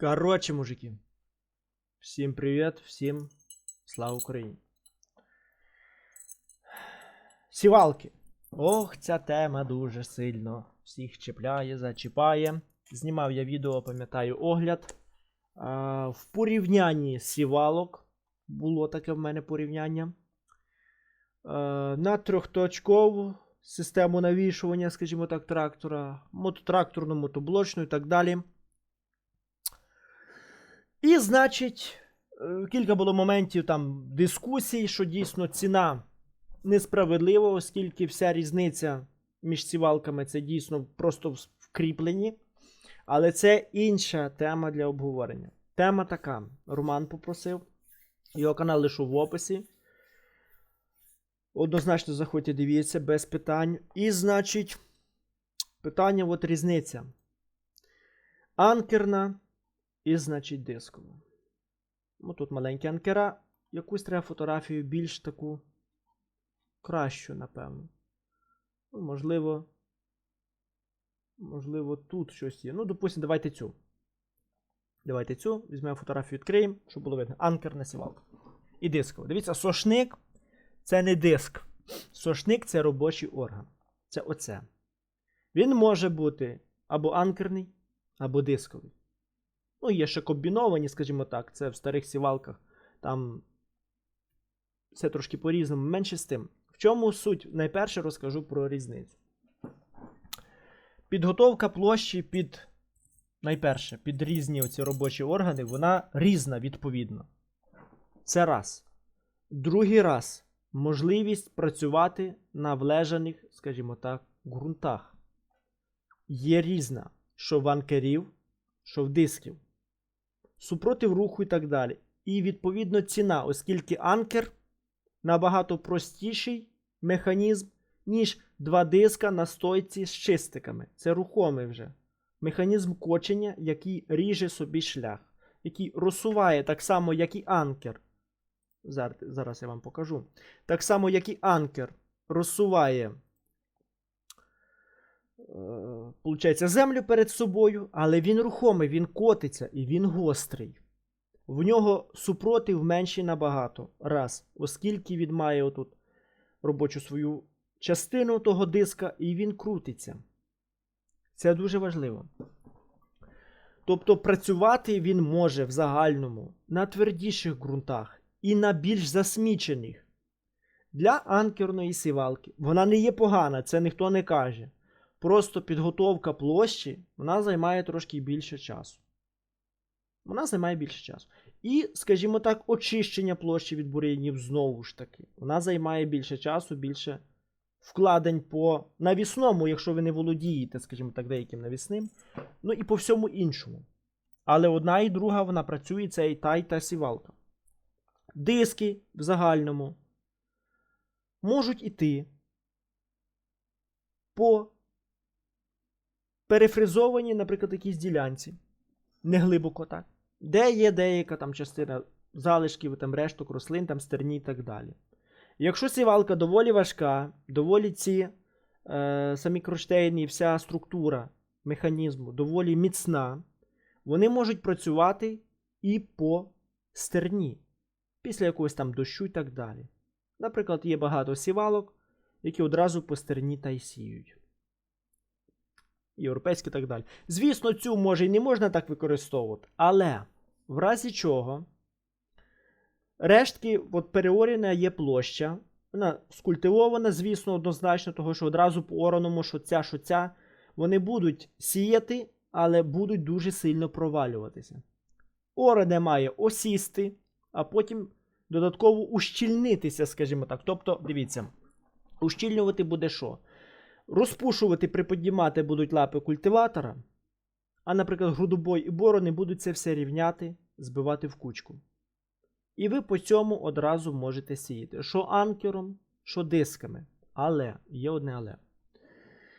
Короче, мужики. Всім привіт, всім слава Україні. Сівалки. Ох, ця тема дуже сильно всіх чіпляє, зачіпає. Знімав я відео, пам'ятаю, огляд. А, в порівнянні сівалок. Було таке в мене порівняння. А, на трьохточкову систему навішування, скажімо так, трактора, мототракторну, мотоблочну і так далі. І, значить, е, кілька було моментів там дискусій, що дійсно ціна несправедлива, оскільки вся різниця між сівалками це дійсно просто вкріплені. Але це інша тема для обговорення. Тема така: Роман попросив. Його канал лишу в описі. Однозначно заходьте, дивіться, без питань. І, значить, питання от різниця. Анкерна і, значить, дискова. Ну, тут маленькі анкера. Якусь треба фотографію більш таку кращу, напевно. Ну, можливо. Можливо, тут щось є. Ну, допустимо, давайте цю. Давайте цю. Візьмемо фотографію, відкриємо, щоб було видно. Анкерна сівалка. І дискова. Дивіться, сошник це не диск. Сошник це робочий орган. Це оце. Він може бути або анкерний, або дисковий. Ну, є ще комбіновані, скажімо так, це в старих сівалках. Там все трошки по-різному. Менше з тим. В чому суть? Найперше розкажу про різницю. Підготовка площі під, найперше, під різні оці робочі органи, вона різна відповідно. Це раз. Другий раз можливість працювати на влежаних, скажімо так, ґрунтах. Є різна, що в анкерів, що в дисків. Супротив руху і так далі. І відповідно ціна, оскільки анкер набагато простіший механізм, ніж два диска на стойці з чистиками. Це рухомий вже. Механізм кочення, який ріже собі шлях, який розсуває так само, як і анкер. Зараз, я вам покажу. Так само, як і анкер розсуває получається, землю перед собою, але він рухомий, він котиться і він гострий. В нього супротив менший набагато. Раз, оскільки він має отут робочу свою частину того диска, і він крутиться. Це дуже важливо. Тобто працювати він може в загальному на твердіших ґрунтах і на більш засмічених. Для анкерної сівалки вона не є погана, це ніхто не каже. Просто підготовка площі вона займає трошки більше часу. Вона займає більше часу. І, скажімо так, очищення площі від бур'янів знову ж таки. Вона займає більше часу, більше вкладень по навісному, якщо ви не володієте, скажімо так, деяким навісним. Ну і по всьому іншому. Але одна і друга вона працює, це і та, і та сівалка. Диски в загальному можуть іти по перефризованій, наприклад, якійсь ділянці. Не глибоко так. Де є деяка там частина залишків, там решток рослин, там стерні і так далі. Якщо сівалка доволі важка, доволі ці е, самі кронштейни вся структура механізму доволі міцна, вони можуть працювати і по стерні, після якогось там дощу і так далі. Наприклад, є багато сівалок, які одразу по стерні та й сіють. Європейські і так далі. Звісно, цю може і не можна так використовувати, але в разі чого рештки, от переорена є площа, вона скультивована, звісно, однозначно, того, що одразу по ораному, що ця, що ця, вони будуть сіяти, але будуть дуже сильно провалюватися. Оране має осісти, а потім додатково ущільнитися, скажімо так. Тобто, дивіться, ущільнювати буде що? Розпушувати, приподнімати будуть лапи культиватора, а, наприклад, грудобой і борони будуть це все рівняти, збивати в кучку. І ви по цьому одразу можете сіяти. Що анкером, що дисками. Але, є одне але.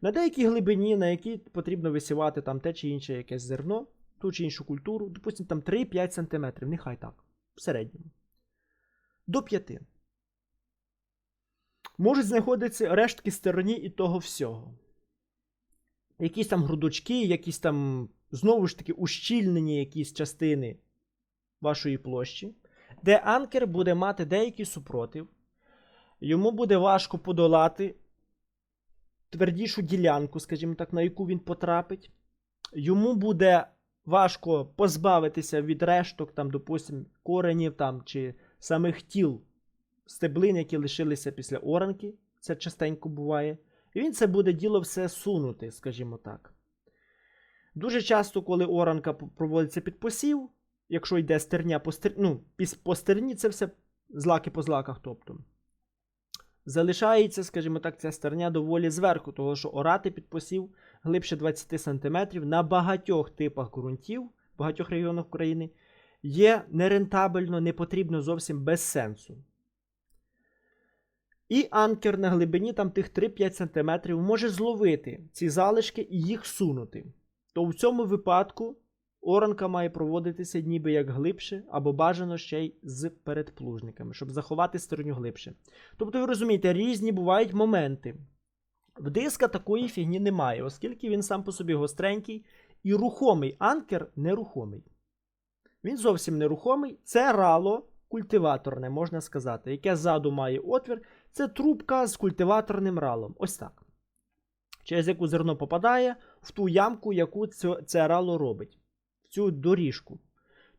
На деякій глибині, на якій потрібно висівати там те чи інше якесь зерно, ту чи іншу культуру, допустимо, там 3-5 см, нехай так, в середньому. До 5. Можуть знаходитися рештки стороні і того всього. Якісь там грудочки, якісь там знову ж таки ущільнені якісь частини вашої площі, де анкер буде мати деякий супротив, йому буде важко подолати твердішу ділянку, скажімо так, на яку він потрапить. Йому буде важко позбавитися від решток, там, допустим, коренів там, чи самих тіл стеблин, які лишилися після оранки. Це частенько буває. І він це буде діло все сунути, скажімо так. Дуже часто, коли оранка проводиться під посів, якщо йде стерня по, стер... ну, по стерні, це все злаки по злаках, тобто. Залишається, скажімо так, ця стерня доволі зверху, тому що орати під посів глибше 20 см на багатьох типах ґрунтів, багатьох регіонах України, є нерентабельно, не потрібно зовсім без сенсу. І анкер на глибині там тих 3-5 см може зловити ці залишки і їх сунути. То в цьому випадку оранка має проводитися ніби як глибше, або бажано ще й з передплужниками, щоб заховати стерню глибше. Тобто, ви розумієте, різні бувають моменти. В диска такої фігні немає, оскільки він сам по собі гостренький і рухомий анкер нерухомий. Він зовсім нерухомий. Це рало культиваторне, можна сказати, яке ззаду має отвір. Це трубка з культиваторним ралом. Ось так. Через яку зерно попадає в ту ямку, яку це, це рало робить. В цю доріжку.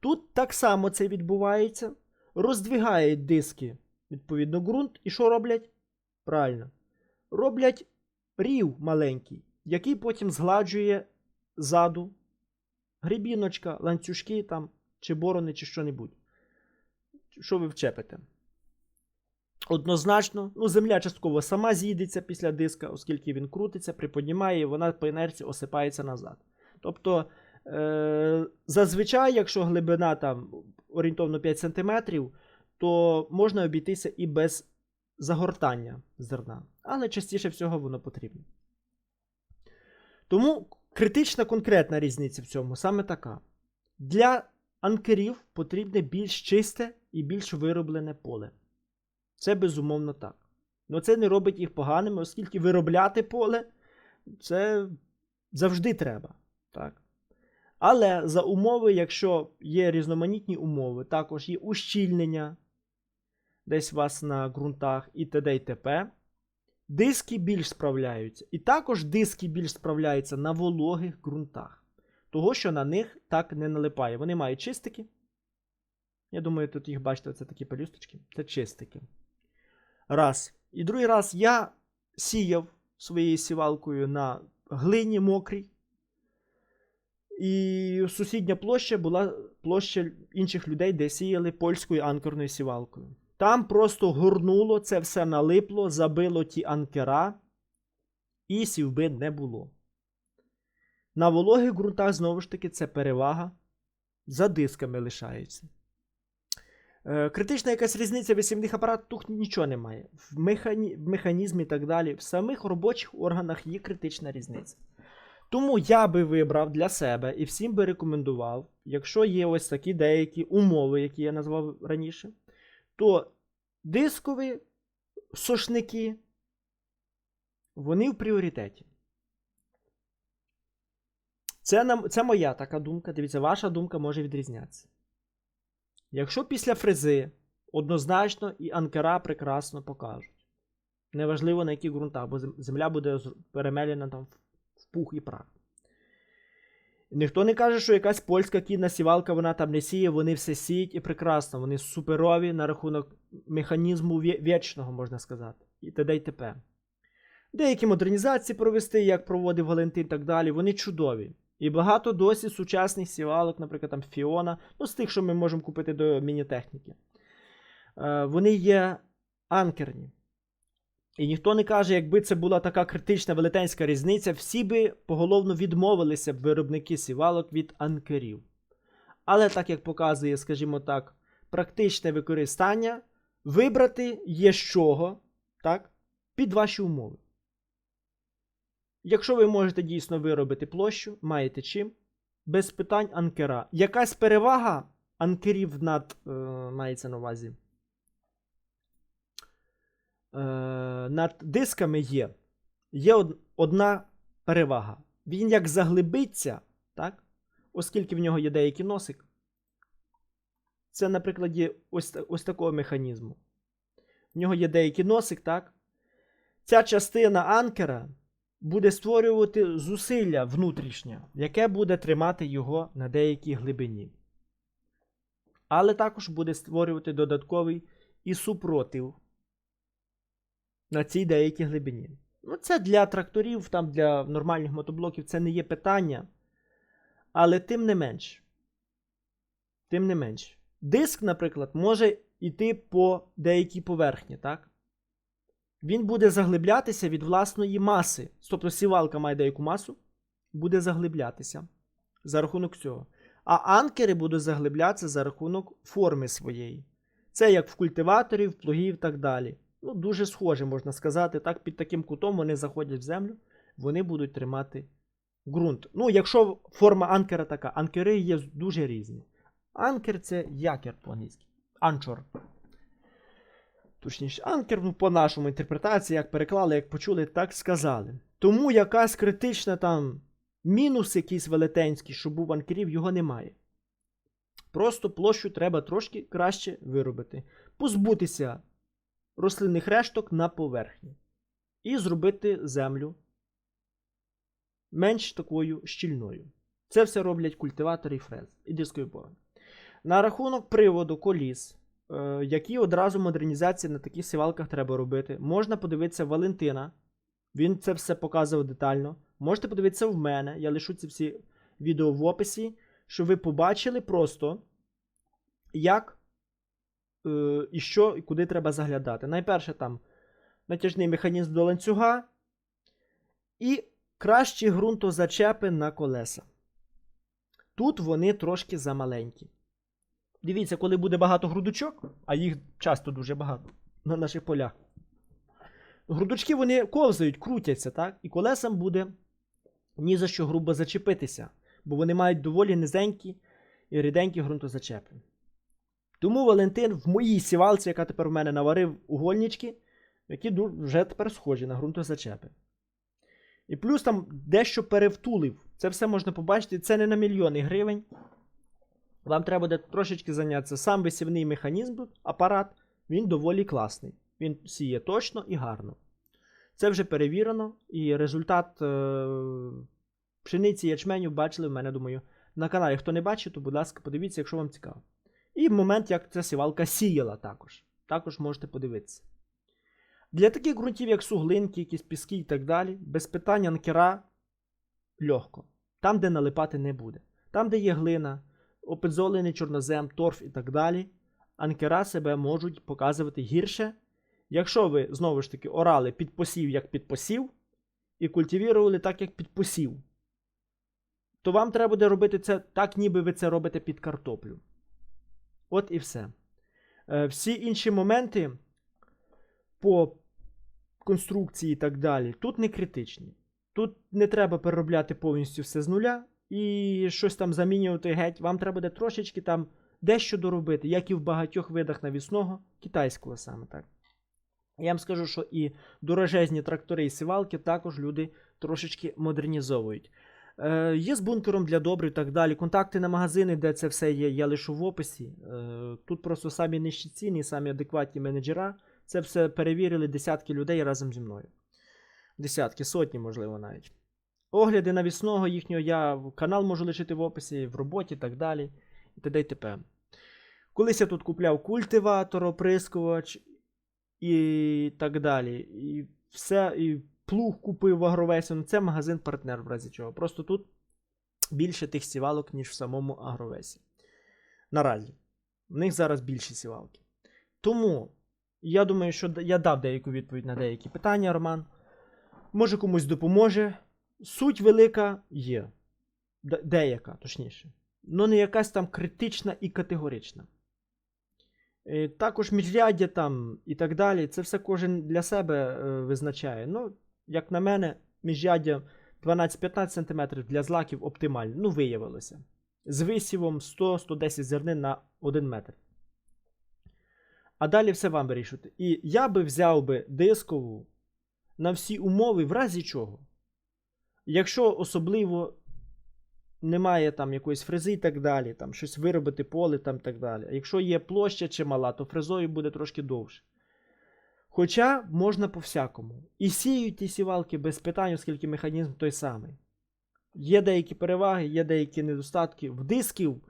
Тут так само це відбувається. Роздвигають диски, відповідно, ґрунт. І що роблять? Правильно. Роблять рів маленький, який потім згладжує ззаду грибіночка, ланцюжки там, чи борони, чи що-небудь. Що ви вчепите? Однозначно, ну, земля частково сама з'їдеться після диска, оскільки він крутиться, приподнімає, і вона по інерції осипається назад. Тобто, е- зазвичай, якщо глибина там орієнтовно 5 см, то можна обійтися і без загортання зерна. Але частіше всього воно потрібно. Тому критична конкретна різниця в цьому саме така. Для анкерів потрібне більш чисте і більш вироблене поле. Це безумовно так. Але це не робить їх поганими, оскільки виробляти поле це завжди треба. Так? Але за умови, якщо є різноманітні умови, також є ущільнення десь у вас на ґрунтах і т.д. і т.п., диски більш справляються. І також диски більш справляються на вологих ґрунтах, того, що на них так не налипає. Вони мають чистики. Я думаю, тут їх бачите, це такі пелюсточки. Це чистики. Раз. І другий раз я сіяв своєю сівалкою на глині мокрій. І сусідня площа була площа інших людей, де сіяли польською анкерною сівалкою. Там просто горнуло, це все налипло, забило ті анкера, і сівби не було. На вологих ґрунтах, знову ж таки, це перевага за дисками лишається. Е, критична якась різниця висівних апаратів тут нічого немає. В, механі... в механізмі і так далі. В самих робочих органах є критична різниця. Тому я би вибрав для себе і всім би рекомендував, якщо є ось такі деякі умови, які я назвав раніше, то дискові сошники, вони в пріоритеті. Це, нам, це моя така думка. Дивіться, ваша думка може відрізнятися. Якщо після фрези однозначно і анкера прекрасно покажуть. Неважливо на яких ґрунтах, бо земля буде перемелена там в пух і прах. Ніхто не каже, що якась польська кінна сівалка вона там не сіє, вони все сіють і прекрасно. Вони суперові на рахунок механізму вічного, можна сказати. І т.д. і т.п. Деякі модернізації провести, як проводив Валентин і так далі, вони чудові. І багато досі сучасних сівалок, наприклад, там Фіона, ну з тих, що ми можемо купити до міні-техніки. Е, вони є анкерні. І ніхто не каже, якби це була така критична велетенська різниця, всі би поголовно відмовилися б виробники сівалок від анкерів. Але так як показує, скажімо так, практичне використання, вибрати є з чого, так, під ваші умови. Якщо ви можете дійсно виробити площу, маєте чим, без питань анкера. Якась перевага анкерів над е, мається на увазі. Е, над дисками є. Є од- одна перевага. Він як заглибиться, так? оскільки в нього є деякий носик. Це на прикладі ось, ось такого механізму. В нього є деякий носик, так? Ця частина анкера буде створювати зусилля внутрішнє, яке буде тримати його на деякій глибині. Але також буде створювати додатковий і супротив на цій деякій глибині. Ну, це для тракторів, там для нормальних мотоблоків це не є питання. Але тим не менш. Тим не менш. Диск, наприклад, може йти по деякій поверхні, так? Він буде заглиблятися від власної маси. Тобто сівалка має деяку масу, буде заглиблятися за рахунок цього. А анкери будуть заглиблятися за рахунок форми своєї. Це як в культиваторів, плугів і так далі. Ну, дуже схоже, можна сказати. Так, під таким кутом вони заходять в землю, вони будуть тримати ґрунт. Ну, якщо форма анкера така, анкери є дуже різні. Анкер це якір по-англійськи. Анчор. Точніше, анкер, ну, по нашому інтерпретації, як переклали, як почули, так сказали. Тому якась критична там мінус якийсь велетенський, що був анкерів, його немає. Просто площу треба трошки краще виробити. Позбутися рослинних решток на поверхні. І зробити землю менш такою щільною. Це все роблять культиватори і фрез і дискові породи. На рахунок приводу коліс, які одразу модернізації на таких сівалках треба робити, можна подивитися Валентина. Він це все показував детально. Можете подивитися в мене. Я лишу ці всі відео в описі, щоб ви побачили просто, як е, і що, і куди треба заглядати. Найперше там натяжний механізм до ланцюга і кращі ґрунтозачепи на колеса. Тут вони трошки замаленькі. Дивіться, коли буде багато грудочок, а їх часто дуже багато на наших полях. Грудочки вони ковзають, крутяться, так? І колесам буде ні за що грубо зачепитися, бо вони мають доволі низенькі і ріденькі ґрунтозачепи. Тому Валентин в моїй сівалці, яка тепер в мене наварив угольнички, які вже тепер схожі на ґрунтозачепи. І плюс там дещо перевтулив. Це все можна побачити. Це не на мільйони гривень. Вам треба буде трошечки зайнятися. Сам висівний механізм, апарат, він доволі класний. Він сіє точно і гарно. Це вже перевірено, і результат е- пшениці ячменю бачили в мене, думаю, на каналі. Хто не бачив, то, будь ласка, подивіться, якщо вам цікаво. І момент, як ця сівалка сіяла також. Також можете подивитися. Для таких ґрунтів, як суглинки, якісь піски і так далі, без питань анкера легко. Там, де налипати не буде. Там, де є глина, опедзолений чорнозем, торф і так далі, анкера себе можуть показувати гірше. Якщо ви знову ж таки орали під посів як під посів, і культивірували так, як під посів, то вам треба буде робити це так, ніби ви це робите під картоплю. От і все. Е, Всі інші моменти по конструкції і так далі, тут не критичні. Тут не треба переробляти повністю все з нуля і щось там замінювати геть. Вам треба буде трошечки там дещо доробити, як і в багатьох видах навісного, китайського саме так. Я вам скажу, що і дорожезні трактори і сівалки також люди трошечки модернізовують. Е, є з бункером для добрив і так далі. Контакти на магазини, де це все є, я лишу в описі. Е, тут просто самі нижчі ціни, самі адекватні менеджера. Це все перевірили десятки людей разом зі мною. Десятки, сотні, можливо, навіть. Огляди навісного їхнього я в канал можу лишити в описі, в роботі і так далі. І т.д. і т.п. Колись я тут купляв культиватор, оприскувач і так далі. І все, і плуг купив в Агровесі. Ну, це магазин-партнер, в разі чого. Просто тут більше тих сівалок, ніж в самому Агровесі. Наразі. В них зараз більші сівалки. Тому я думаю, що я дав деяку відповідь на деякі питання, Роман. Може комусь допоможе. Суть велика є. Деяка, точніше. Ну не якась там критична і категорична. Е, Також міжряддя там і так далі. Це все кожен для себе е, визначає. Ну, як на мене, міжряддя 12-15 см для злаків оптимальне. Ну, виявилося. З висівом 100-110 зернин на 1 метр. А далі все вам вирішувати. І я би взяв би дискову на всі умови, в разі чого. Якщо особливо немає там якоїсь фрези і так далі, там щось виробити поле там так далі. Якщо є площа чимала, то фрезою буде трошки довше. Хоча можна по-всякому. І сіють ті сівалки без питань, оскільки механізм той самий. Є деякі переваги, є деякі недостатки. В дисків,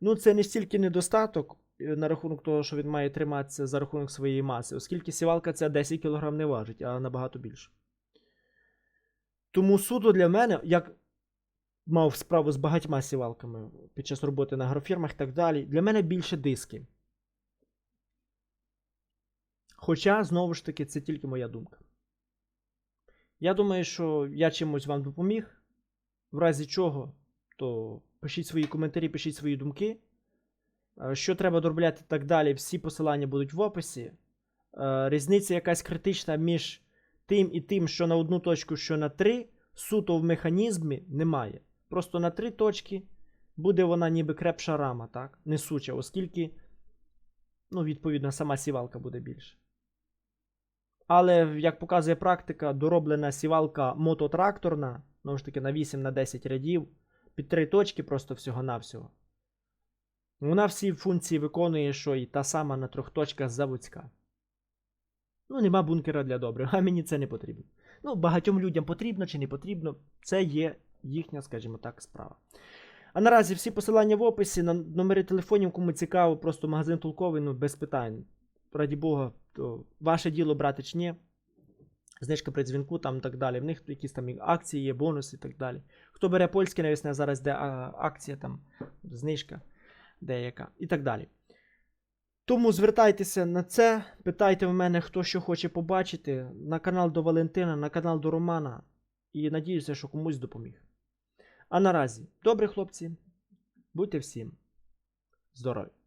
ну це не стільки недостаток е, на рахунок того, що він має триматися за рахунок своєї маси, оскільки сівалка ця 10 кг не важить, а набагато більше. Тому суто для мене, як мав справу з багатьма сівалками під час роботи на агрофірмах і так далі, для мене більше диски. Хоча, знову ж таки, це тільки моя думка. Я думаю, що я чимось вам допоміг. В разі чого, то пишіть свої коментарі, пишіть свої думки. Е, Що треба доробляти і так далі, всі посилання будуть в описі. Е, Різниця якась критична між тим і тим, що на одну точку, що на три, суто в механізмі немає. Просто на три точки буде вона ніби крепша рама, так? Несуча, оскільки, ну, відповідно, сама сівалка буде більше. Але, як показує практика, дороблена сівалка мототракторна, знову ж таки, на 8 на 10 рядів, під три точки просто всього-навсього. Вона всі функції виконує, що і та сама на трьох точках заводська. Ну, нема бункера для добрих, а мені це не потрібно. Ну, багатьом людям потрібно чи не потрібно, це є їхня, скажімо так, справа. А наразі всі посилання в описі на номери телефонів, кому цікаво, просто магазин толковий, ну без питань. Раді Бога, то ваше діло брати чи ні. Знижка при дзвінку там і так далі. В них якісь там акції є, бонуси і так далі. Хто бере польське навісне, зараз де а, акція, там знижка деяка і так далі. Тому звертайтеся на це, питайте в мене, хто що хоче побачити, на канал до Валентина, на канал до Романа. І надіюся, що комусь допоміг. А наразі, добре, хлопці, будьте всім здорові!